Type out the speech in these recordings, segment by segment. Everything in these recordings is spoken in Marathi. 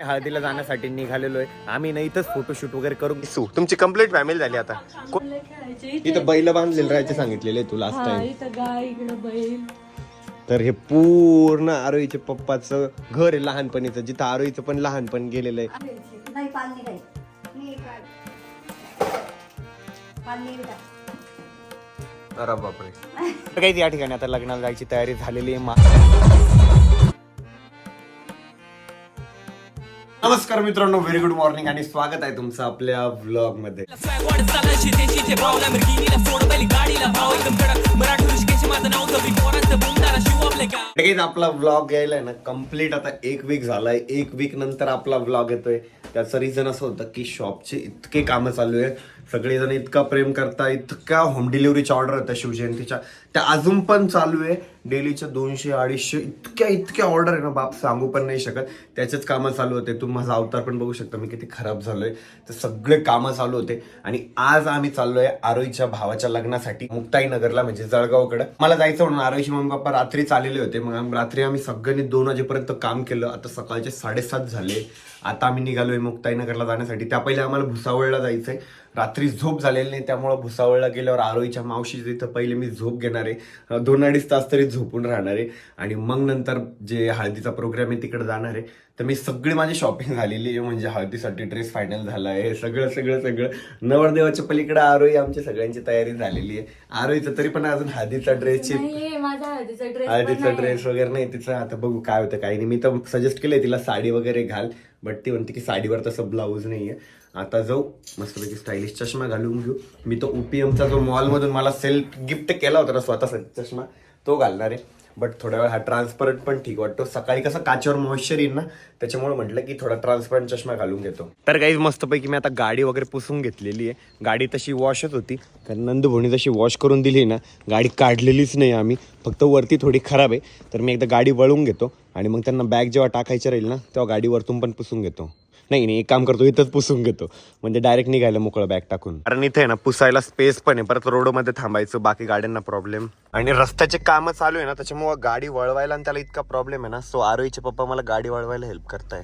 हळदीला जाण्यासाठी निघालेलो आहे आम्ही ना इथंच फोटोशूट वगैरे करू सू तुमची कंप्लीट फॅमिली झाली आता. को- इथं. बैल बांधलेलं राहायचे सांगितलेले तुला लास्ट हा टाइम इथं गाय इकडं बैल. तर हे पूर्ण आरोईचे पप्पाचं घर आहे लहानपणीचं. जिथं आरोईचं पण लहानपण गेलेलं आहे. नाही पाणी नाही मी काढ. पाणी नाही टाक. अरे बापरे. तर काही या ठिकाणी आता लग्नाला जायची तयारी झालेली आहे मा- नमस्कार मित्रांनो व्हेरी गुड मॉर्निंग आणि स्वागत आहे तुमचं आपल्या व्लॉगमध्ये लगेच आपला व्लॉग यायलाय ना कंप्लीट आता एक वीक झालाय. एक वीक नंतर आपला व्लॉग येतोय. त्याचं रिझन असं होतं की शॉपचे इतके कामं चालू आहे सगळेजण इतका प्रेम करता इतक्या होम डिलिव्हरीच्या ऑर्डर होत्या शिवजयंतीच्या. त्या अजून पण चालू आहे. डेलीच्या दोनशे अडीचशे इतक्या इतक्या ऑर्डर आहे ना बाप सांगू पण नाही शकत. त्याचेच कामं चालू होते. तुम्ही माझा अवतार पण बघू शकता मी किती खराब झालोय. तर सगळे कामं चालू होते. आणि आज आम्ही चाललोय आरोईच्या भावाच्या लग्नासाठी मुक्ताई नगरला म्हणजे जळगावकडे. मला जायचं म्हणून आरोईचे मम्मी पप्पा रात्री चाललेले होते. मग रात्री आम्ही सगळ्यांनी दोन वाजेपर्यंत काम केलं. आता सकाळचे साडेसात झाले. आता आम्ही निघालोय मुक्ताई नगरला जाण्यासाठी. त्या पहिले आम्हाला भुसावळला जायचंय. रात्री झोप झालेली नाही त्यामुळं भुसावळला गेल्यावर आरोईच्या मावशी तिथं पहिले मी झोप घेणार आहे. दोन अडीच तास तरी झोपून राहणार आहे. आणि मग नंतर जे हळदीचा प्रोग्राम आहे तिकडे जाणार आहे. तर मी सगळी माझी शॉपिंग झालेली आहे म्हणजे हळदीसाठी ड्रेस फायनल झाला आहे. सगळं सगळं सगळं. नवरदेवाच्या पलीकडे आरोई आमची सगळ्यांची तयारी झालेली आहे. आरोईचं तरी पण अजून हळदीचा ड्रेसची नाही हळदीचा ड्रेस वगैरे नाही तिचं आता बघू काय होतं काही नाही. मी तर सजेस्ट केलंय तिला साडी वगैरे घाल बट ती म्हणते की साडीवर तसं ब्लाऊज नाहीये. आता जाऊ. मस्तपैकी स्टायलिश चष्मा घालून घेऊ. मी तो ओपीएमचा जो मॉलमधून मला सेल्फ गिफ्ट केला होता ना स्वतः चष्मा तो घालणार आहे. बट थोड्या वेळ हा ट्रान्सपरंट पण ठीक वाटतो. सकाळी कसं काचेवर मॉइश्चर येईल ना त्याच्यामुळे म्हटलं की थोडा ट्रान्सपरंट चष्मा घालून घेतो. तर काही मस्तपैकी मी आता गाडी वगैरे पुसून घेतलेली आहे. गाडी तशी वॉशच होती कारण नंदभोणी जशी वॉश करून दिली ना गाडी काढलेलीच नाही आम्ही. फक्त वरती थोडी खराब आहे. तर मी एकदा गाडी वळून घेतो. आणि मग त्यांना बॅग जेव्हा टाकायची राहील ना तेव्हा गाडी वरतून पण पुसून घेतो. नाही नाही एक काम करतो इथंच पुसून घेतो. म्हणजे डायरेक्ट निघायला मोकळं बॅग टाकून. कारण इथे आहे ना पुसायला स्पेस पण आहे. परत रोडमध्ये थांबायचं बाकी गाड्यांना प्रॉब्लेम आणि रस्त्याचे कामं चालू आहे ना त्याच्यामुळे गाडी वळवायला आणि त्याला इतका प्रॉब्लेम आहे ना. सो आरोईचे पप्पा मला गाडी वळवायला हेल्प करताय.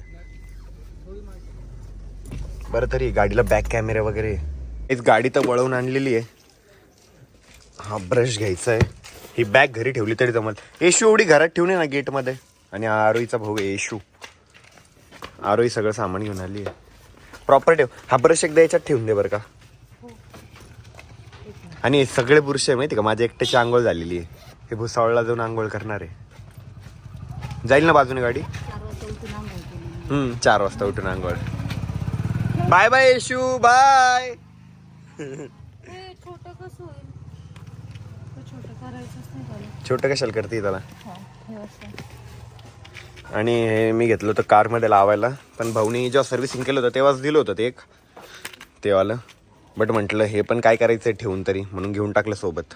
बरं तरी गाडीला बॅक कॅमेरा वगैरे. आहे. हेच गाडी तर वळवून आणलेली आहे. हा ब्रश घ्यायचा आहे ही बॅग घरी ठेवली तरी जमल. येशू एवढी घरात ठेवून आहे ना गेटमध्ये आणि आरोईचा भाऊ आहे येशू. आरोही सगळं सामान घेऊन आली आहे. प्रॉपर ठेव. हा ब्रश एकदा याच्यात ठेवून दे बरं का. आणि सगळे पुरुष आहे माहिती का? माझ्या एकट्याची आंघोळ झालेली आहे. हे भुसावळला जाऊन आंघोळ करणार आहे. जाईल ना बाजूने गाडी? हम्म चार वाजता उठून आंघोळ. बाय बाय येशू बाय छोट कशाला करते त्याला. आणि हे मी घेतलं होतं कारमध्ये लावायला. पण भाऊनी जेव्हा सर्व्हिसिंग केलं होतं तेव्हाच दिलं होतं ते एक. तेवालं बट म्हटलं हे पण काय करायचं ठेवून तरी? म्हणून घेऊन टाकलं सोबत.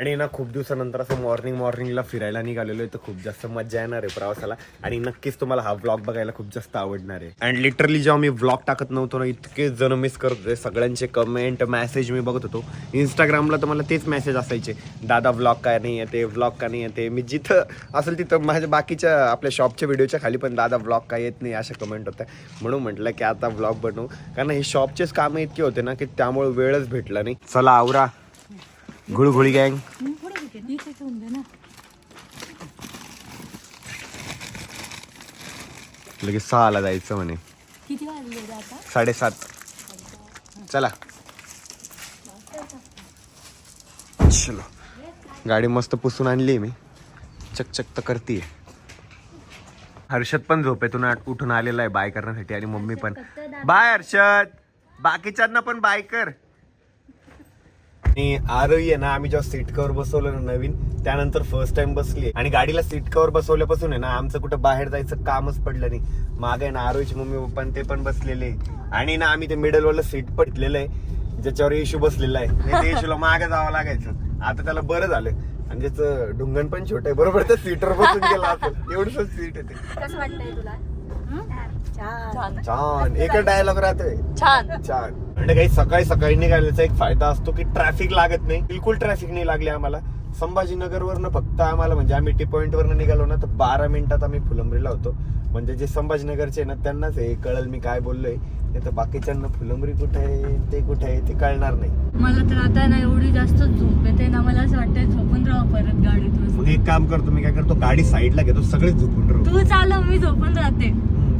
आणि ना खूप दिवसानंतर असं मॉर्निंग मॉर्निंगला फिरायला निघालेलो आहे तर खूप जास्त मजा येणार आहे प्रवासाला. आणि नक्कीच तुम्हाला हा व्लॉग बघायला खूप जास्त आवडणार आहे. अँड लिटरली जेव्हा मी व्लॉग टाकत नव्हतो ना इतके जण मिस करत होते सगळ्यांचे कमेंट मेसेज मी बघत होतो. इंस्टाग्रामला तर मला तेच मेसेज असायचे दादा व्लॉग काय नाही येते व्लॉग का नाही येते? मी जिथं असेल तिथं माझ्या बाकीच्या आपल्या शॉपच्या व्हिडिओच्या खाली पण दादा व्लॉग काय येत नाही? अशा कमेंट होत्या. म्हणून म्हटलं की आता व्लॉग बनवू. कारण हे शॉपचेच कामं इतके होते ना की त्यामुळे वेळच भेटला नाही. चला आवरा. गुळगुळी गँग. लगेच सहाला जायचं म्हणे. साडेसात. चला. चलो. गाडी मस्त पुसून आणली मी. चकचक तर करतीये. हर्षद पण झोपेतून उठून आलेला आहे बाय करण्यासाठी आणि मम्मी पण. बाय हर्षद. बाकीच्यांना पण बाय कर. आणि आरोही आहे ना आम्ही जेव्हा सीट कवर बसवलं ना नवीन त्यानंतर फर्स्ट टाइम बसली आणि गाडीला सीट कवर बसवल्यापासून आहे ना आमचं कुठं बाहेर जायचं कामच पडलं नाही. मागे आहे ना आरोहीची मम्मी पप्पा ते पण बसलेले आणि ना आम्ही ते मिडलवाला सीट पटलेलं आहे ज्याच्यावर येशू बसलेला आहे. ते येशूला मागे जावं लागायचं. आता त्याला बरं झालं. आणि त्याचं ढुंगण पण छोट आहे बरोबर त्या सीटवर बसून गेला असं एवढंच सीट आहे ते. कसं वाटतंय तुला? छान. छान. एकच डायलॉग राहतोय. छान. छान. म्हणजे काही सकाळी सकाळी निघाल्याचा एक फायदा असतो की ट्रॅफिक लागत नाही. बिलकुल ट्रॅफिक नाही लागली आम्हाला. संभाजीनगरवरनं फक्त आम्हाला म्हणजे आम्ही टी पॉइंट वरनं निघालो ना तर बारा मिनिटात आम्ही फुलंब्रीला होतो. म्हणजे जे संभाजीनगरचे ना त्यांनाच हे कळल मी काय बोललोय. नाही तर बाकीच्यांना फुलंब्री कुठे आहे ते कुठे आहे ते कळणार नाही. मला तर आता ना एवढी जास्त झोप येते ना मला असं वाटतंय झोपून राहा परत गाडीत. मग एक काम करतो मी काय करतो गाडी साईडला घेतो सगळे झोपून राहू. तू चालव मी झोपून राहते.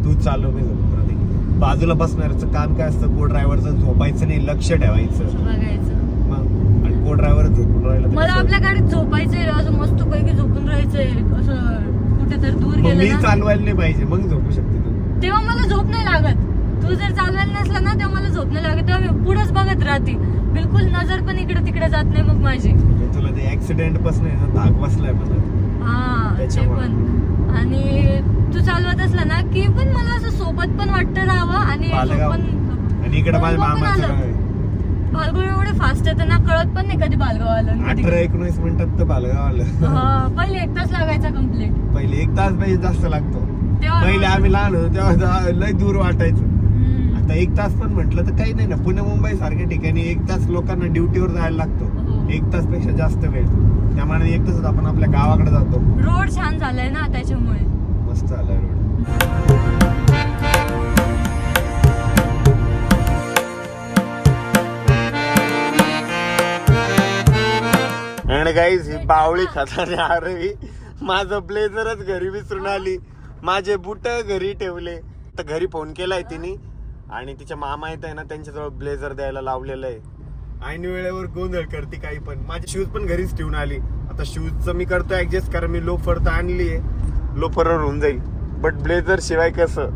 तू चालव मी राहते बाजूला बसणाऱ्याचं काम काय असतं? को ड्रायव्हरचं झोपायचं नाही लक्ष ठेवायचं. बघायचं. मग आणि को ड्रायव्हर झोपून राहिला तर मला कसं? आपल्या गाडीत झोपायचंय असं मस्त पैकी झोपून राहायचंय असं कुठे तर दूर मग मी गेलं ना चालवायला नाही पाहिजे मग झोपू शकते तू. तेव्हा मला झोप नाही लागत. तू जर चालवायला नसला ना तेव्हा मला झोप नाही लागत. तेव्हा मी पुढेच बघत राहते. बिलकुल नजर पण इकडे तिकडे जात नाही मग माझी. म्हणजे तुला ते ऍक्सिडेंटपासून धाक बसलाय मला हा ते त्याच्यामुळे. पण. आणि तू चालवत असला ना की पण मला असं सोबत पण वाटतं राहावं आणि बालगाव. पण आणि इकडे माझ्या बरोबर मामाचं आलं. गाव आहे. बालगाव एवढे फास्ट येतं ना कळत पण नाही कधी बालगाव आलं आणि कधी अठरा एकोणीस मिनिटात तर बालगाव आलं हा पहिले एक तास लागायचा कंप्लीट पहिले एक तास पाहिजे जास्त लागतो तेव्हा पहिले आम्ही लहान होतो तेव्हा जा- लय दूर वाटायचं. आता एक तास पण म्हटलं तर काही नाही ना पुणे मुंबई सारख्या ठिकाणी एक तास लोकांना ड्युटीवर जायला लागतो हो. एक तासपेक्षा जास्त वेळ त्यामुळे एक तासात आपण आपल्या गावाकडे जातो रोड छान झालाय ना त्याच्यामुळे मस्त रोड. गाईज ही बावळी खाताने आरवी. माझं ब्लेझरच घरी विसरून आली. माझे बुट घरी ठेवले. तर घरी फोन केलाय तिने. आणि तिच्या मामा येत आहे ना त्यांच्याजवळ ब्लेझर द्यायला लावलेलं आहे. ऐन वेळेवर गोंधळ करते काही पण. माझे शूज पण घरीच ठेवून आली. आता शूजचं मी करतो ऍडजस्ट कारण मी लोफर तर आणली आहे लोफरवर होऊन जाईल. बट ब्लेझर शिवाय कसं?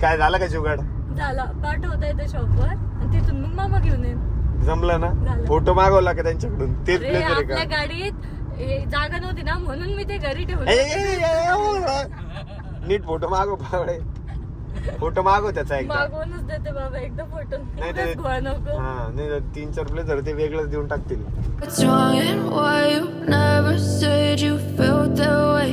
काय झालं का जुगाड? झाला. पाठवता येतं शॉपवर आणि तिथून मग मामा घेऊन येईन. जमलं ना? झालं. फोटो मागवला का त्यांच्याकडून? तेच अरे ब्लेझर आहे आपल्या का गाडीत जागा नव्हती ना म्हणून मी ते घरी ए, ठेवलं ए, ए, ए, ओ, नीट फोटो मागव बावळे. फोटो मागव त्याचा एकदा. मागवूनच देते बाबा एकदा फोटो नाही ते गोळा नको. हा नाही तीन चार ब्लेझर ते वेगळंच देऊन टाकतील. What's wrong and why you never said you felt that way?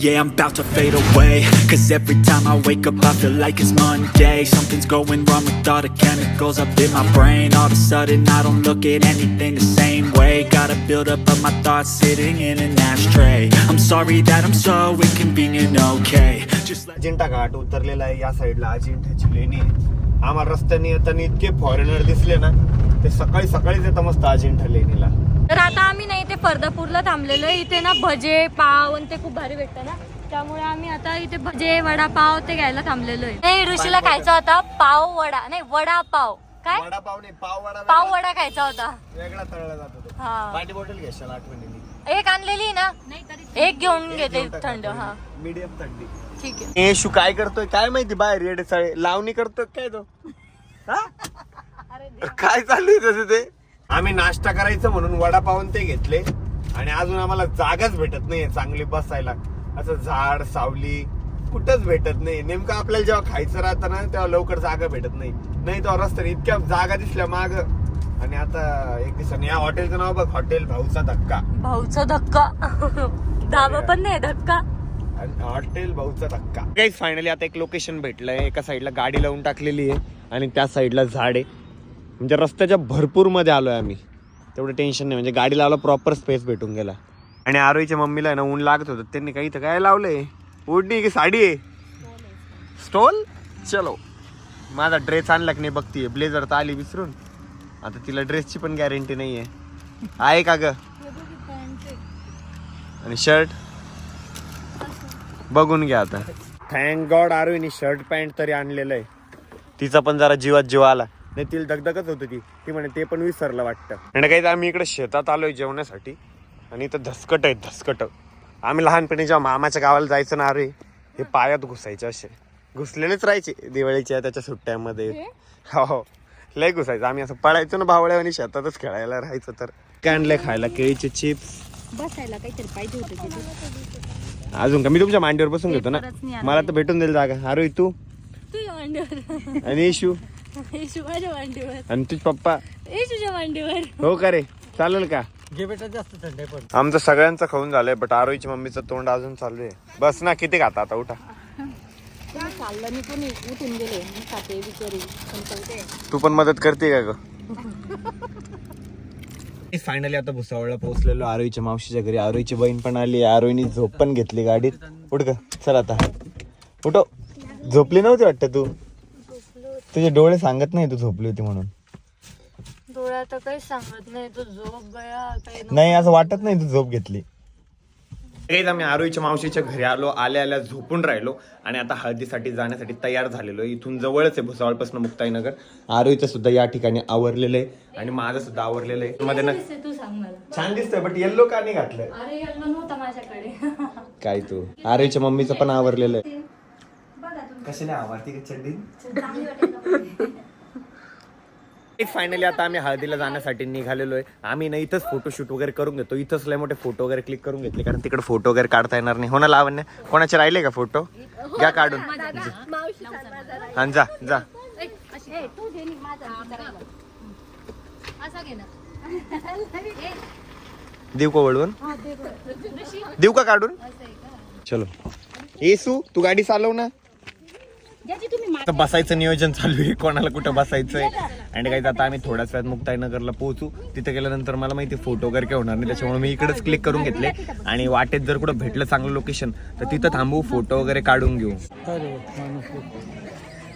Yeah, I'm about to fade away Cause every time I wake up I feel like it's Monday Something's going wrong with all the chemicals up in my brain All of a sudden I don't look at anything the same way Gotta build up of my thoughts sitting in an ashtray I'm sorry that I'm so inconvenient, okay Just let Ajanta घाट उतरलेला आहे या साईडला अजिंठ्याची लेणी आम्हाला रस्त्याने येताना इतके फॉरेनर दिसले ना ते सकाळी सकाळीच येतात मस्त अजिंठा लेणीला तर आता आम्ही नाही ते फर्दापूरला थांबलेलो आहे. इथे ना भजे पाव आणि ते खूप भारी भेटतं ना. त्यामुळे आम्ही आता इथे भजे वडापाव ते घ्यायला थांबलेलो आहे. नाही ऋषीला खायचा होता. पाव वडा. नाही वडा पाव काय? वडापाव नाही पाव वडा पाव वडा खायचा होता. वेगळा तळला जातो तो. हा. पाणी बॉटल घ्यायला आठवणीने. एक आणलेली ना? एक घेऊन घेते थंड हा. मीडियम थंडी. ठीक आहे. येशू काय करतोय? काय माहिती बाहेर रेड साळे लावणी करतोय काय तो? हा? काय चालू आहे तसं ते? आम्ही नाश्ता करायचं म्हणून वडापाव आणि ते घेतले. आणि अजून आम्हाला जागाच भेटत नाही चांगली बसायला. असं झाड सावली कुठंच भेटत नाही नेमकं आपल्याला जेव्हा खायचं राहतं ना तेव्हा लवकर जागा भेटत नाही. नाही तेव्हा रस्त्याने इतक्या जागा दिसल्या माग. आणि आता एक दिवसाने या हॉटेलचं नाव बघ हॉटेल भाऊचा धक्का. भाऊचा धक्का. धाबा पण नाही धक्का. हॉटेल भाऊचा धक्का. काही फायनली आता एक लोकेशन भेटलंय. एका साईडला गाडी लावून टाकलेली आहे. आणि त्या साईडला झाड आहे. म्हणजे रस्त्याच्या भरपूरमध्ये आलो आहे आम्ही. तेवढं टेन्शन नाही म्हणजे गाडी लावला प्रॉपर स्पेस भेटून गेला. आणि आरोईच्या मम्मीला आहे ना ऊन लागत होतं त्यांनी काही तर काय लावलंय? ओढणी की साडी आहे? स्टॉल चलो. माझा ड्रेस आणला की नाही बघतीये ब्लेझर तर आली विसरून. आता तिला ड्रेसची पण गॅरंटी नाही आहे आहे का ग? आणि शर्ट बघून घ्या आता. थँक गॉड आरोहीने शर्ट पॅन्ट तरी आणलेलं आहे. तिचा पण जरा जीवात जीव आला. नाही तिला दगदगच होती ती. ती म्हणे ते पण विसरलं वाटतं. आणि काही आम्ही इकडे शेतात आलोय जेवण्यासाठी आणि इथं धसकट आहेत धसकट. आम्ही लहानपणी जेव्हा मामाच्या गावाला जायचं ना अरे हे पायात घुसायचे असे. घुसलेलेच राहायचे दिवाळीच्या त्याच्या सुट्ट्यामध्ये. हो? लय घुसायचं. आम्ही असं पळायचो ना भावळ्या आणि शेतातच खेळायला राहायचं तर. काय आणलंय खायला केळीचे चिप्स. बसायला काहीतरी पाहिजे होतं अजून का? मी तुमच्या मांडीवर बसून घेतो ना. मला तर भेटून जाईल जागा. अरे तू? आणि येशू मांडीवर. आणि तुझ पप्पा? येशूच्या मांडीवर. हो का रे? चालेल का? घे बेटा जास्त थंड आहे पण. आमचं सगळ्यांचं खाऊन झालंय बट आरोईची मम्मीचं तोंड अजून चालू आहे. बस ना किती खाता आता? उठा. चाललं मी पण उठून गेले. मी खाते बिचारी. तू पण मदत करते का ग? फायनली आता भुसावळला पोहोचलेलो आरोईच्या मावशीच्या घरी. आरोईची बहीण पण आली आरोईनी झोप पण घेतली गाडीत. उठ ग चल आता. उठो झोपली नव्हती वाटतं तू? तुझे डोळे सांगत नाही तू झोपली होती म्हणून. डोळ्या तर काही सांगत नाही तू झोप गया काही नाही असं वाटत नाही तू झोप घेतली. आम्ही आरोईच्या मावशीच्या घरी आलो आल्या आल्या झोपून राहिलो आणि आता हळदीसाठी जाण्यासाठी तयार झालेलो आहे. इथून जवळच आहे भुसावळपासून मुक्ताईनगर. आरोईचं सुद्धा या ठिकाणी आवरलेलं आहे आणि माझं सुद्धा आवरलेलं आहे. मध्ये ना दिसते तू सांग मला. छान दिसतंय बट येल्लो का नाही घातलं अरे यांना नव्हता माझ्याकडे. काय तू? आरोईच्या मम्मीचं पण आवरलेलं आहे. कशी नाही आवडते का चड्डी फायनली आता आम्ही हळदीला जाण्यासाठी निघालेलो आहे. आम्ही ना इथंच फोटोशूट वगैरे करून घेतो. इथंच लय मोठे फोटो वगैरे क्लिक करून घेतले कारण तिकडे फोटो वगैरे काढता येणार नाही. हो ना लावण्य? कोणाचे राहिले का फोटो घ्या काढून. हा जा जा. देऊ का वळवून? देऊ का काढून? चलो. येसू तू गाडी चालव ना. आता बसायचं नियोजन चालू आहे. कोणाला कुठं बसायचंय? आणि काही आता आम्ही थोड्याच वेळात मुक्ताईनगरला पोहोचू. तिथे गेल्यानंतर मला माहिती फोटो वगैरे काही होणार नाही. त्याच्यामुळे मी इकडेच क्लिक करून घेतले. आणि वाटेत जर कुठं भेटलं चांगलं लोकेशन तर तिथं थांबू फोटो वगैरे काढून घेऊ.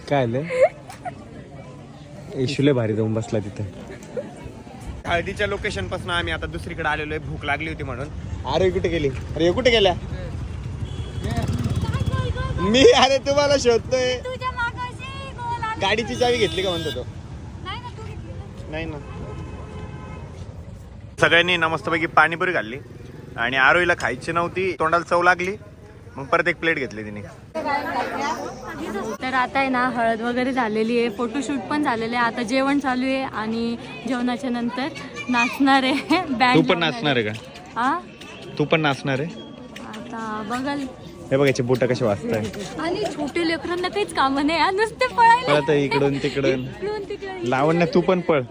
काय आलं येशुले भारी जाऊन बसला तिथे. हळदीच्या लोकेशनपासून आम्ही आता दुसरीकडे आलेलो आहे. भूक लागली होती म्हणून. अरे कुठे गेली? अरे कुठे गेल्या? मी अरे तुम्हाला शोधतोय. तुझ्या मागाशी गोल आली. गाडीची चावी घेतली का म्हणतो तो? नाही ना, तू घेतली. नाही ना. सगळ्यांनी ना मस्तपैकी पाणीपुरी खाल्ली आणि आरोईला खायची नव्हती तोंडाला चव लागली. मग परत एक प्लेट घेतली तिने. तर आता आहे ना हळद वगैरे झालेली आहे. फोटोशूट पण झालेलं आहे. आता जेवण चालू आहे आणि जेवणाच्या नंतर नाचणार आहे. बँड तू पण नाचणार आहे का? हा तू पण नाचणार आहे? आता बघल. हे बघायचे बोट कसे वाचताय आणि छोटे लेकरांना काहीच काम नाही हा, नुसते पळायला पळत इकडून तिकडून. इकडून तिकडे लावण्य तू पण पळ.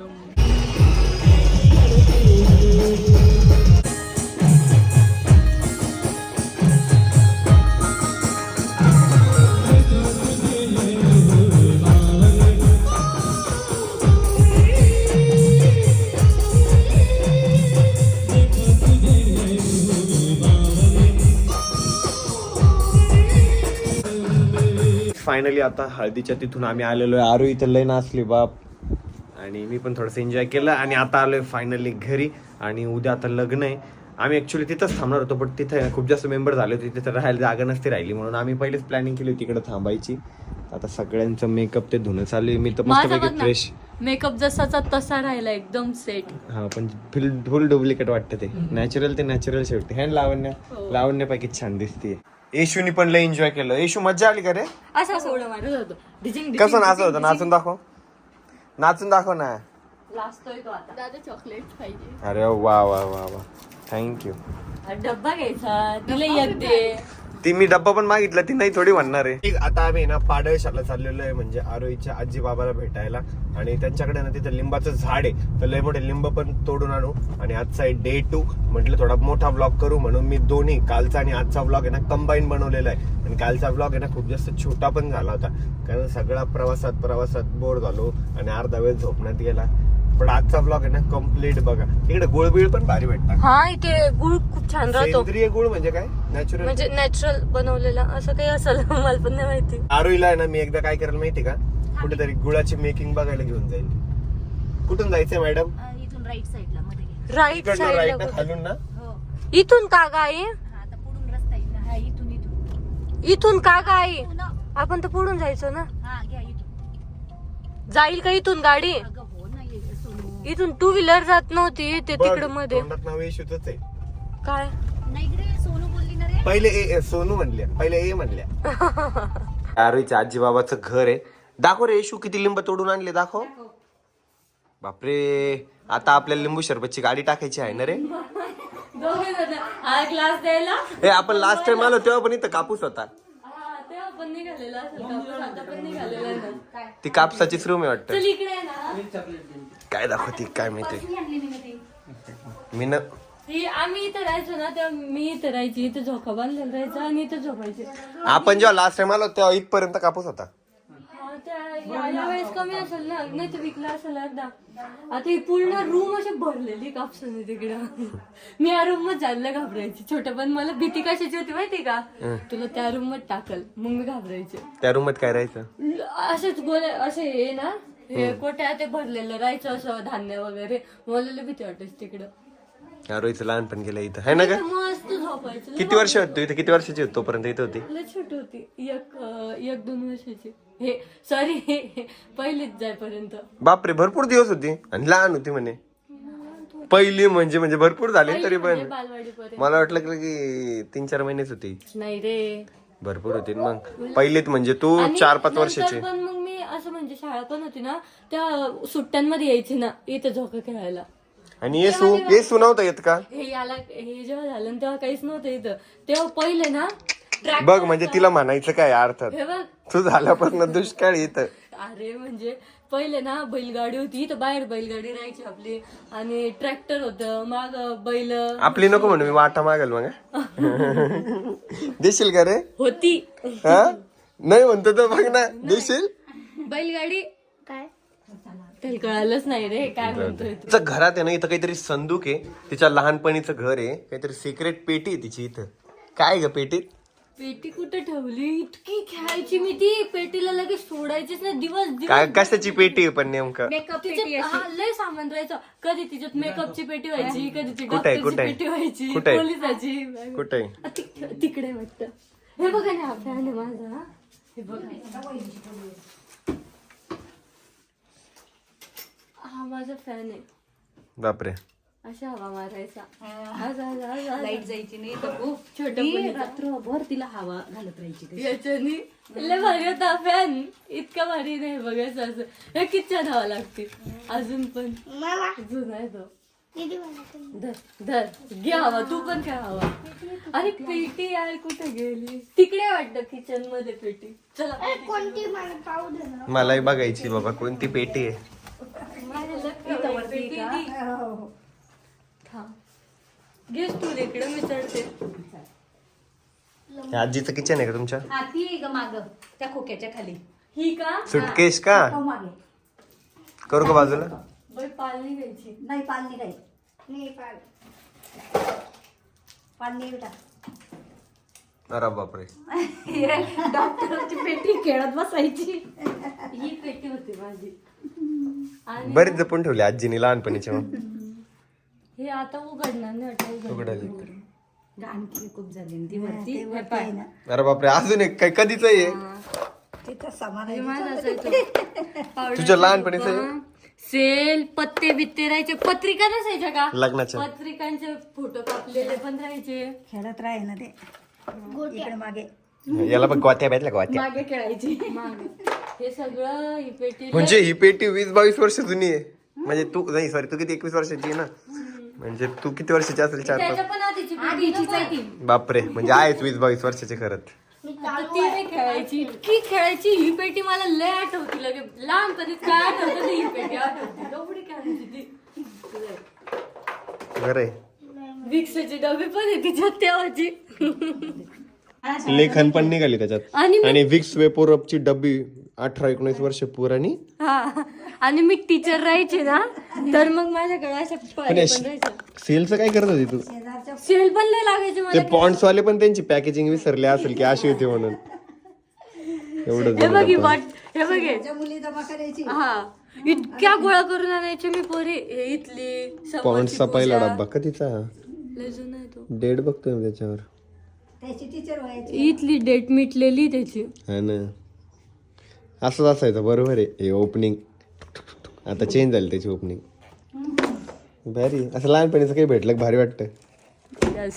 फायनली आता हळदीच्या तिथून आम्ही आलेलो आहे. आरू इथं लय नाचली बाप. आणि मी पण थोडंसं एन्जॉय केलं आणि आता आलोय फायनली घरी. आणि उद्या आता लग्न आहे. आम्ही ऍक्च्युली तिथंच थांबणार होतो पण तिथे खूप जास्त मेंबर झाले होते. तिथं राहायला जागा नसती राहिली म्हणून आम्ही पहिलेच प्लॅनिंग केली होती तिकडे थांबायची. आता सगळ्यांचं मेकअप ते धुणं चालू आहे. मी तर ना फ्रेश मेकअप जसाचा तसा राहिला एकदम सेट हा पण फुल फुल डुप्लिकेट वाटतं ते. नॅचरल ते नॅचरल शेवटी हँड लावण्य लावण्यापैकी छान दिसते येशूनी पण लय एन्जॉय केलं. येशू मजा आली का रे? असं असं उड्या मारत होतो. डिजिंग कसं नाचत होतं? नाचून दाखव. नाचून दाखव ना. लाजतोय तो आता. दादा चॉकलेट पाहिजे. अरे वा वा वा वा. थँक्यू डब्बा घ्यायचा. तुला दे. ती मी डब्बा पण मागितला ती नाही थोडी म्हणणार आहे. आता आम्ही ना पाडळशाला चाललेलो आहे म्हणजे आरोईच्या आजी बाबाला भेटायला. आणि त्यांच्याकडे ना तिथं लिंबाचं झाड आहे. तर लय मोठे लिंब पण तोडून आणू. आणि आजचा आहे डे टू म्हटलं थोडा मोठा ब्लॉग करू म्हणून मी दोन्ही कालचा आणि आजचा ब्लॉग आहे ना कंबाईन बनवलेला आहे. आणि कालचा ब्लॉग आहे ना खूप जास्त छोटा पण झाला होता. कारण सगळा प्रवासात प्रवासात बोर झालो. आणि अर्धा वेळ झोपण्यात गेला. पण आजचा ब्लॉग आहे ना कंप्लीट बघा. इकडे गुळबिळ पण भारी भेटतात. हा इथे गुळ खूप छान राहतो. सेंद्रिय गुळ म्हणजे काय? नॅचरल म्हणजे नॅचरल बनवलेला असं काही असेल मला पण नाही माहिती. आरोईला आहे ना मी एकदा काय करेल माहिती का? कुठेतरी गुळाची मेकिंग बघायला घेऊन जाईल. कुठून जायचंय मॅडम इथून राईट साईडला मध्ये राईट इकडनं राईट ना साईड खालून ना? हो. इथून का गाई? हा आता पुढून रस्ता येईल ना हा इथून इथून. इथून का गाई? पुन्हा- आपण तर पुढून जायचो ना. हा घ्या इथून. जाईल का इथून गाडी? हो इथून टू व्हीलर जात नव्हती ते तिकडे मध्ये. तोंडात नाव येशूच आहे. काय? नाही रे सोनू बोलली ना रे. पहिले ए सोनू म्हणल्या पहिले ए म्हणल्या. आरोईच्या आजी बाबाचं घर आहे. दाखव रे येशू किती लिंब तोडून आणले दाखव. बापरे आता आपल्याला लिंबू शरबतची गाडी टाकायची आहे ना रे? हा क्लास द्यायला? आपण लास्ट टाइम आलो तेव्हा पण इथं कापूस होता. हा ती कापसाचीच रूम आहे वाटतं. काय दाखवती काय माहिती? मी ना ही आम्ही इथं राहायचो ना तेव्हा मी इथं राहायची इथं झोका बांधलेला राहायचा आणि इथं झोपायचे. आपण जेव्हा लास्ट टाइम आलो तेव्हा इथपर्यंत कापूस होता. हा, त्या- या- यावेळेस कमी असेल ना नाही तर विकला असेल एकदा आता ही पूर्ण रूम अशी भरलेली कापसाने तिकडं. मी या रूममध्ये जायला घाबरायची. छोटं पण मला भीती कशाची होती माहिती का? तुला त्या रूममध्ये टाकल मग मी घाबरायचे. त्या रूममध्ये काय राहायचं? ल- असेच गोळे असे हे ना हे कोट्या ते भरलेलं? राहायचं असं धान्य वगैरे. मला भीती वाटायची तिकडं. रोहितचं लहानपण गेलं इथं. है ना का मस्त झोपायचं. किती वर्ष होती? इथं किती वर्षाची होती तोपर्यंत इथं होती? लय छोटी होती. एक अं, एक दोन वर्षाची. हे सॉरी पहिलीच जायपर्यंत बापरे भरपूर दिवस होती. आणि लहान होती म्हणे. पहिली म्हणजे म्हणजे भरपूर झाले तरी पण. म्हणजे बालवाडीपर्यंत. मला वाटलं की तीन चार महिनेच होती. नाही रे. भरपूर होती. ना मग पहिलीत म्हणजे तू चार पाच नंतर वर्षाची. पण मग असं म्हणजे शाळा पण होती ना त्या सुट्ट्यांमध्ये यायची ना इथं झोका खेळायला. आणि येसू येसू नव्हता येत का? हे याला हे जेव्हा झालं ना तेव्हा काहीच नव्हतं इथं. तेव्हा पहिले ना ट्रॅक बघ म्हणजे तिला म्हणायचं काय अर्थात? हे बघ. तू झाल्यापासून दुष्काळ येतं अरे म्हणजे पहिले ना बैलगाडी होती तर बाहेर बैलगाडी राहायची आपली. आणि ट्रॅक्टर होतं माग बैल. आपली नको म्हणू मी वाटा मागल मग हा? देशील का रे? होती. हा? नाही म्हणतो तर बघ ना देशील? बैलगाडी? काय? त्याला कळालंच नाही रे काय म्हणतोय. तिचं घरात आहे ना इथं काहीतरी संदूक आहे. तिच्या लहानपणीचं घर आहे. काहीतरी सिक्रेट पेटी आहे तिची इथं. काय ग पेटीत? पेटी कुठे ठेवली? इतकी खेळायची मी ती. पेटीला लगेच सोडायचीच नाही. दिवस दिवस काय कशाची पेटी आहे पण नेमकं? तिच्यात हा, लय सामान राहायचं. कधी तिच्यात मेकअपची पेटी व्हायची कधी ती कुठे आहे, डॉक्टरची कुठे आहे? पेटी व्हायची कुठे आहे? पोलिसाची कुठे ति- तिकडे वाटत. हे बघा ना हा आहे माझा. हा. हे बघा. हा माझा फॅन आहे. बापरे. अशा हवा मारायचा आज- आज- आज- आज- लाइट जायची नाही तर खूप छोटं. रात्रभर तिला हवा घालत राहायची ती. याच्यानी लय भारी होता फॅन इतका भारी नाही बघायचं असं. हे किचन हवा लागते. अजून पण. जुना आहे तो. धर धर. घे हवा. तू पण काय हवा. अरे पेटी यार कुठे गेली? तिकडे वाटतं किचनमध्ये पेटी. चला. पेटी. मलाही बघायची बाबा कोणती पेटी आहे? थांब. घेस तू इकडे मी चढते. हे आजीचं किचन आहे का तुमच्या? हा ती ग माग त्या खोक्याच्या खाली. ही का? सुटकेस का? हो मागे. करू का बाजूला? बाई पालनी घ्यायची नाही पाल नाही अरे बापरे. डॉक्टरची पेटी खेळत बसायची. ही पेटी होती माझी. बरीच जपून ठेवली आजीने लहानपणीच्या मग. हे आता उघडणार नाही वाटतं उघडणार. उघडाली. आणखी खूप झाली ना ती वरती हे पाय ना. अरे बापरे अजून एक काय कधीच आहे तिथं समान माझं असायचं. पावडर तुझ्या लहानपणीचं आहे? हा. सेल पत्ते बित्ते राहायचे पत्रिका नसायच्या का? लग्नाच्या. पत्रिकांचे फोटो कापलेले पण राहायचे. खेळत राहे ना ते. इकडे मागे. याला पण गोत्या भेटल्या गोत्या. मागे खेळायची. मागे. हे सगळं ही पेटी म्हणजे ही पेटी वीस बावीस वर्ष जुनी आहे. म्हणजे तू नाही सॉरी तू किती एकवीस वर्षाची आहे ना? म्हणजे तू किती वर्षाची असेल चार पाच? त्याच्या पण आधीची पेटी ना पण. बापरे म्हणजे आहेच वीस बावीस वर्षाची खरंच. आता ती नाही खेळायची. इतकी खेळायची ही पेटी मला लय आठवती लगे लहानपणी काय आठवतं ही पेटी आठवती. खेळायची ती. बरं आहे. विक्सची डबी पण आहे तिच्यात तेव्हाची. लेखन पण निघाली त्याच्यात. आणि आणि विक्स वेपोरपची डब्बी अठरा एकोणीस वर्ष पुराणी हा. आणि मी टीचर राहायचे ना तर मग माझ्याकडे अशा हे सेलचं काय करत होती तू? सेल पण लय लागायचे ते पॉन्ड्स वाले पण त्यांची पॅकेजिंग विसरले असेल की अशी होती म्हणून. एवढं हे जुनं बघ ही डब्बा. वाट हे बघ. हे. मुली जमा करायची. हा. इतक्या गोळा करून आणायचे मी पोरी. हे इथली समोरची पॉन्ड्सचा पहिला पूजा. डब्बा कधीचा लय जुना आहे तो. डेट बघतोय मी त्याच्यावर. त्याची टीचर व्हायची इथली डेट मिटलेली त्याची. हा ना. असंच असायचं बरोबर आहे. हे ओपनिंग आता चेंज झाली त्याची ओपनिंग भारी. असं लहानपणीचं काही भेटलं की? भारी वाटतं. Yes.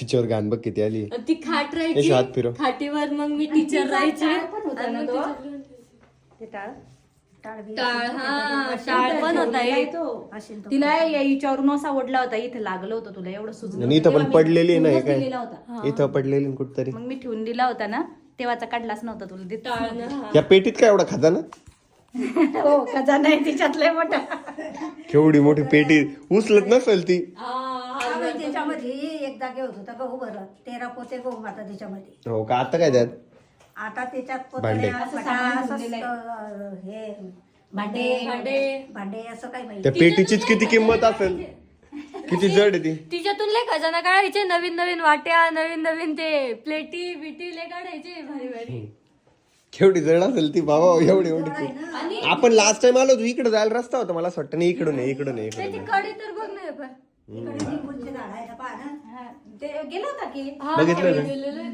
तिच्यावर गाण बघ किती आली. ती खाट याची हात फिरव. राहायची खाटीवर मग मी टीचर राहायचे. आणि मग teacher- ते टाळ? टाळ हा टाळ पण होता एक. तिला या हिच्यावरून असा ओढला होता इथे लागलं होतं तुला एवढं सुचलं आणि इथं. पण पडलेली काय? होता. इथं पडलेली ना कुठतरी. मग मी ठेवून दिला होता ना तेव्हाचा काढलाच नव्हता तुला देत या पेटीत काय एवढा खजाना हो खजाना आहे तिच्यात लय मोठा. केवढी मोठी पेटी उचलत नसेल ती. हा त्याच्यामध्ये एकदा घेत होता गहू बरं तेरा पोते गहू आता त्याच्यामध्ये. हो का आता काय त्यात? आता त्याच्यात भांडे. पटा, असं अं, हे भांडे भांडे भांडे. असं काही त्या माहिती पेटीचीच किती किंमत असेल? किती जड आहे ती? तिच्यातून लय खजाना काढायचे नवीन नवीन वाट्या नवीन नवीन ते प्लेटी बिटी लय काढायचे भारी भारी. केवढी जड असेल ती बाबा एवढी एवढी. आपण लास्ट टाइम आलो होतो इकडे जायला रस्ता होता. मला असं वाटतं नाही इकडून आहे इकडून आहे इकडून त्याची आहे. कडी तर बघ ना पण. इकडे लिंबूचे झाड आहे ना पहा ना. हा, ते गेला होता की? हा बघितलं ना?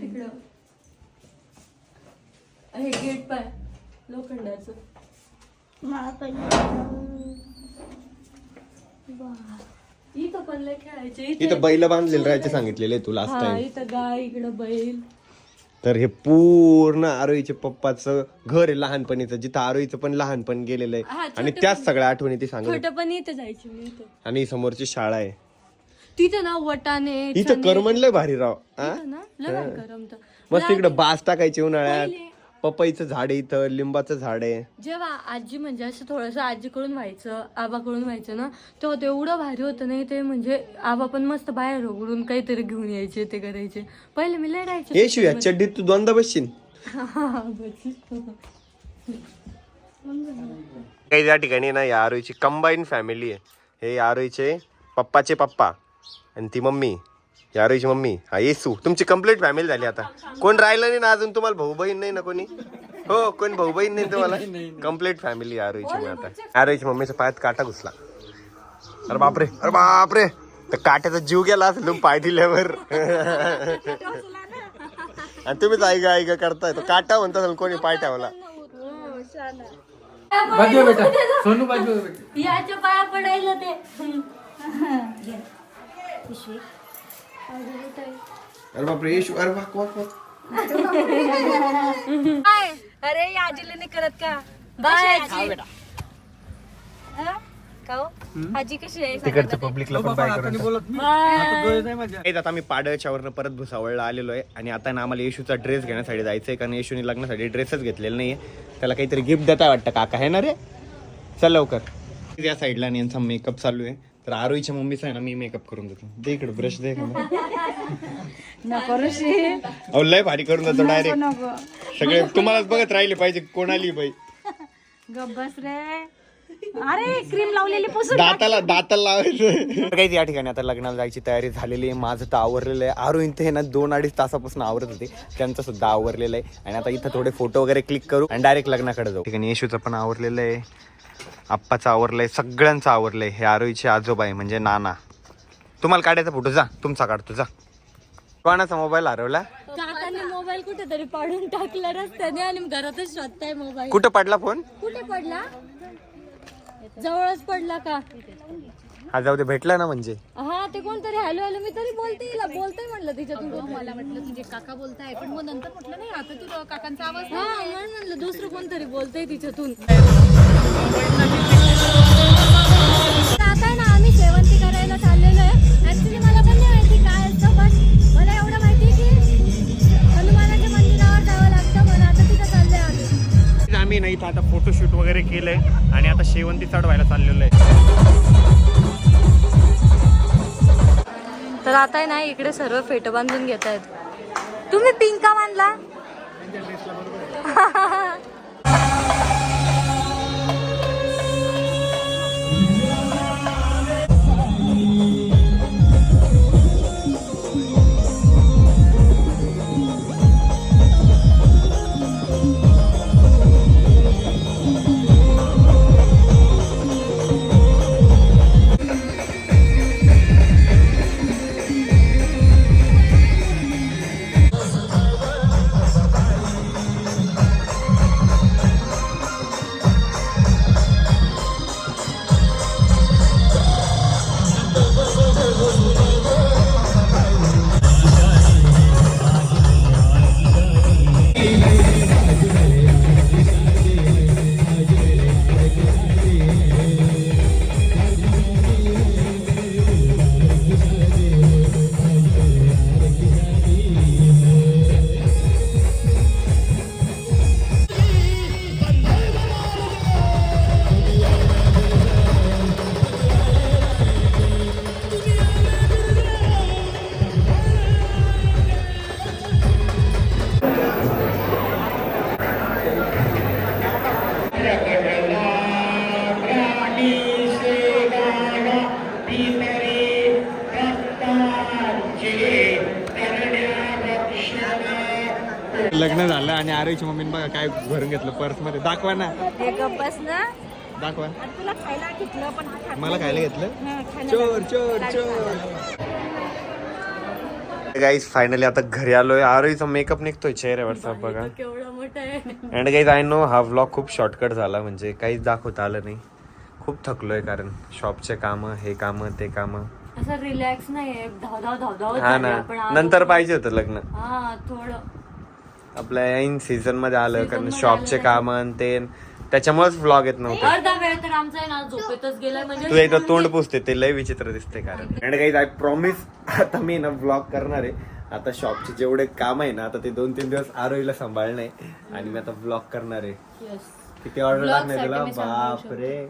तिकडं. हे गेट पाय. लोखंडाचं. वाह. इथं पण लय खेळायचे. इथे बैल बांधलेले राहायचे सांगितलेले तू लास्ट हा टाइम इथं गाय इकडं बैल. तर हे पूर्ण आरोईच्या पप्पाचं घर आहे लहानपणीचं. जिथं आरोईचं पण लहानपण गेलेलं हा, आहे छोटं आणि त्याच सगळ्या आठवणी ती सांगत होती. छोटं पण इथं जायची मी इथं. आणि ही समोरची शाळा आहे. तिथं ना वटाने इथं चणे, करमन लय भारी राव. हा? इथं ना भारी करमतं. मस्त इकडं बास टाकायची उन्हाळ्यात. पहिले- पपईचं झाड आहे इथं लिंबाचं झाड आहे. जेव्हा आजी म्हणजे असं थोडंसं आजीकडून व्हायचं आबाकडून व्हायचं ना तेव्हा ते एवढं भारी होतं नाही ते म्हणजे आबा पण मस्त बाहेर उघडून काहीतरी घेऊन यायचे ते करायचे. पहिले मी लय राहायचे ये शिव या चड्डीत तू दोनदा बसशील. काही त्या ठिकाणी ना या आरोईची कंबाईन फॅमिली आहे. हे आरोईचे पप्पाचे पप्पा आणि ती मम्मी. या आरोईची मम्मी हा येसू तुमची कंप्लीट फॅमिली झाली आता. कोण राहिलं नाही ना अजून? तुम्हाला भाऊ बहीण नाही ना कोणी? हो कोण भाऊ बहीण नाही तुम्हाला कंप्लीट फॅमिली मी आता. आरोईची मम्मीच्या पायात काटा घुसला. अरे बापरे अरे बापरे. तर काट्याचा जीव गेला असेल तुम्ही पाय दिल्यावर. आणि तुम्हीच ऐका ऐका करताय. तो काटा म्हणता असेल कोणी पाय ठेवला. बाजू बेटा. सोनू बाजू बेटा. याच्या पाया पडायला ते. अरे बापरे येशू अरे वाक वाक वाक अरे या आजीला नाही करत का? बाय आजी? हा? का हो? आजी कशी आहे? पब्लिकला पण बाय करून आता आम्ही पाडळच्यावरनं परत भुसावळला आलेलो आहे. आणि आता ना आम्हाला येशूचा ड्रेस घेण्यासाठी जायचंय कारण येशूने लग्नासाठी ड्रेसच घेतलेला नाहीये. त्याला काहीतरी गिफ्ट देता वाटतं काका. आहे ना रे? चल लवकर. या साईडला आणि यांचा मेकअप चालू आहे. तर आरोईच्या मम्मीचा आहे ना मी मेकअप करून देतो. दे इकडे ब्रश दे इकडे. नको ऋषी. अहो लय भारी करून देतो डायरेक्ट नको. सगळे तुम्हालाच बघत राहिले पाहिजे कोणाली बाई. गप बस रे. अरे क्रीम लावलेली पुसून दाताला दाताला लावायचं. काही या ठिकाणी आता लग्नाला जायची तयारी झालेली आहे. माझं तर आवरलेलं आहे. आरू इथे ना दोन अडीच तासापासून आवरत होते. त्यांचं सुद्धा आवरलेलं आहे. आणि आता इथं थोडे फोटो वगैरे क्लिक करू आणि डायरेक्ट लग्नाकडे जाऊ. ठिकाणी येशूचं पण आवरलेलं आहे. आप्पाचं आवरलंय सगळ्यांचं आवरलंय हे आरोईचे आजोबा आहे म्हणजे नाना. तुम्हाला काढायचा फोटो जा तुमचा काढतो जा. कोणाचा मोबाईल हरवला? काकाने मोबाईल कुठेतरी पाडून टाकला रस्त्याने आणि घरातच शोधताय मोबाईल. कुठं पडला फोन? कुठे पडला? जवळच पडला का? हा जाऊ दे भेटला ना म्हणजे. हा ते कोणतरी हॅलो हॅलो मी तरी बोलते हिला बोलतोय म्हणलं तिच्यातून. मला वाटलं तुझे काका बोलताय पण मग नंतर म्हटलं नाही आता तू काकांचा आवाज हा म्हणून म्हणलं दुसरं कोणतरी बोलतंय तिच्यातून. इथं आता फोटोशूट वगैरे केलंय आणि आता शेवंती चढवायला चाललेलो आहे. तर आता आहे ना इकडे सर्व फेट बांधून घेत आहेत तुम्ही पिंका मानला बांधला? झालं आणि आरोईची मम्मीने बघा काय भरून घेतलं पर्समध्ये दाखवा ना. हे गप्पस ना. दाखवा. तुला खायला घेतलं पण हा खात मला खायला घेतलं? नाही. हा, चोर चोर चोर. गाईज फायनली आता घरी आलोय. आरोईचा मेकअप निघतोय चेहऱ्यावरचा बघा. केवढा मोठा आहे. अँड गाईज आय नो हा व्लॉग खूप शॉर्टकट झाला म्हणजे काहीच दाखवता आलं नाही. खूप थकलोय कारण शॉपचे कामं हे कामं ते कामं. असं रिलॅक्स नाही धाव धाव धाव धाव हा ना नंतर पाहिजे होतं लग्न. हा थोडं. आपल्या ऐन सीझनमध्ये आलं कारण शॉपचे काम ते. त्याच्यामुळेच व्लॉग येत नव्हते. अर्धा वेळ तर आमचा आहे ना झोपेतच गेलाय म्हणजे तू एकदा तोंड पुसते ते लय विचित्र दिसते कारण. अँड काही आय प्रॉमिस आता मी ना ब्लॉग करणार आहे. आता शॉपचे जेवढे काम आहे ना आता ते दोन तीन दिवस आरोईला सांभाळणे आणि मी आता ब्लॉग करणार आहे. Yes. किती ऑर्डर Vlog टाकणे साठी तुला? मी सांभाळू बाप रे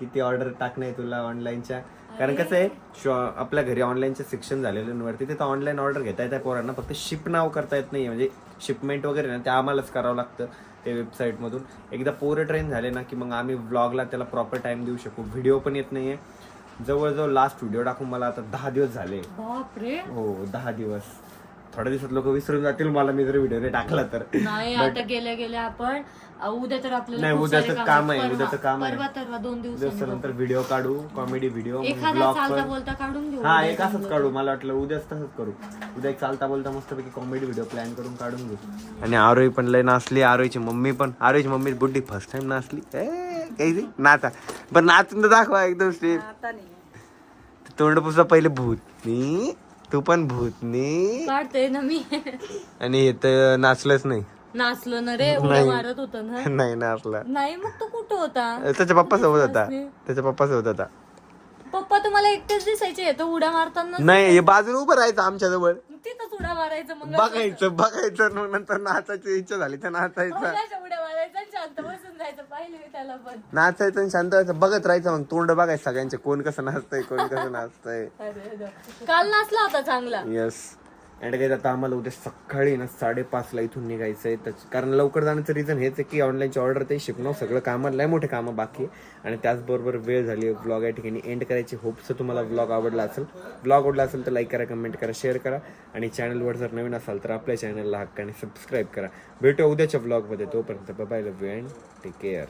किती ऑर्डर टाकणे तुला ऑनलाईनच्या कारण कसं आहे शॉ- आपल्या घरी ऑनलाईनचे शिक्षण झालेल्यांवरती तिथं ऑनलाईन ऑर्डर घेता येतात पोरांना फक्त शिप नाव करता येत नाही म्हणजे शिपमेंट वगैरे ना ते आम्हालाच करावं लागतं ते वेबसाईटमधून एकदा पोरं ट्रेन झाले ना की मग आम्ही व्लॉगला त्याला प्रॉपर टाइम देऊ शकू. व्हिडिओ पण येत नाहीये. जवळजवळ लास्ट व्हिडिओ टाकून मला आता दहा दिवस झाले. बापरे. हो दहा दिवस. थोड्या दिवसात लोक विसरून जातील मला मी जर व्हिडिओ टाकला तर. नाही आता गेल्या गेल्या आपण उद्या तर आपल्याला नाही, खूप उद्याचं काम आहे, परवा- उद्याचं काम आहे. परवा तरवा दोन दिवसानंतर व्हिडिओ काढू कॉमेडी व्हिडिओ एखादा ब्लॉग चालता पण. बोलता काढून घेऊ हा एक असंच काढू मला वाटलं उद्याच तसंच करू. उद्या एक चालता बोलता मस्तपैकी कॉमेडी व्हिडिओ प्लॅन करून काढून घेऊ. आणि आरोही पण लय नाचली आरोहीची मम्मी पण. आरोहीची मम्मी बुड्डी फर्स्ट टाइम नाचली. ए, काही ते, नाचा. पण नाचून तर दाखवा एकदम स्टेप आता नाही तोंड पुसा पहिले भूतनी तू पण भूतनी काढते ना मी. आणि हे तर नाचलंच नाही. नाचलो ना रे उड्या मारत होतो ना. नाही नाचला. नाही मग तो कुठं होता? त्याच्या पप्पा सोबत होता त्याच्या पप्पा सोबत होता. पप्पा तुम्हाला एकटेच दिसायचे तो उड्या मारताना नाही हे बाजूला उभं राहायचं आमच्या जवळ. तिथंच उड्या मारायचं मग बघायचं बघायचं मग नंतर नाचायची इच्छा झाली तर नाचायचं. उड्या शांत बसून जायचं पाहिलं मी त्याला पण. नाचायचं आणि शांत व्हायचं बघत राहायचं मग तोंड बघायचं सगळ्यांचे कोण कसं नाचतंय कोण कसं नाचतंय. काल नाचला होता चांगला. येस अँड काही आता आम्हाला उद्या सकाळी ना साडेपाचला इथून निघायचं आहे. त्याच- कारण लवकर जाण्याचं रिझन हेच आहे की ऑनलाईनची ऑर्डर ते शिकणं सगळं कामं लय मोठे कामं बाकी आहे. आणि त्याचबरोबर वेळ झाली ब्लॉग या ठिकाणी एंड करायची. होपचं तुम्हाला ब्लॉग आवडला असेल. ब्लॉग आवडला असेल तर लाईक करा कमेंट करा शेअर करा. आणि चॅनलवर जर नवीन असाल तर आपल्या चॅनलला हक्क आणि सबस्क्राईब करा. भेटू उद्याच्या ब्लॉगमध्ये तोपर्यंत bye love you and take care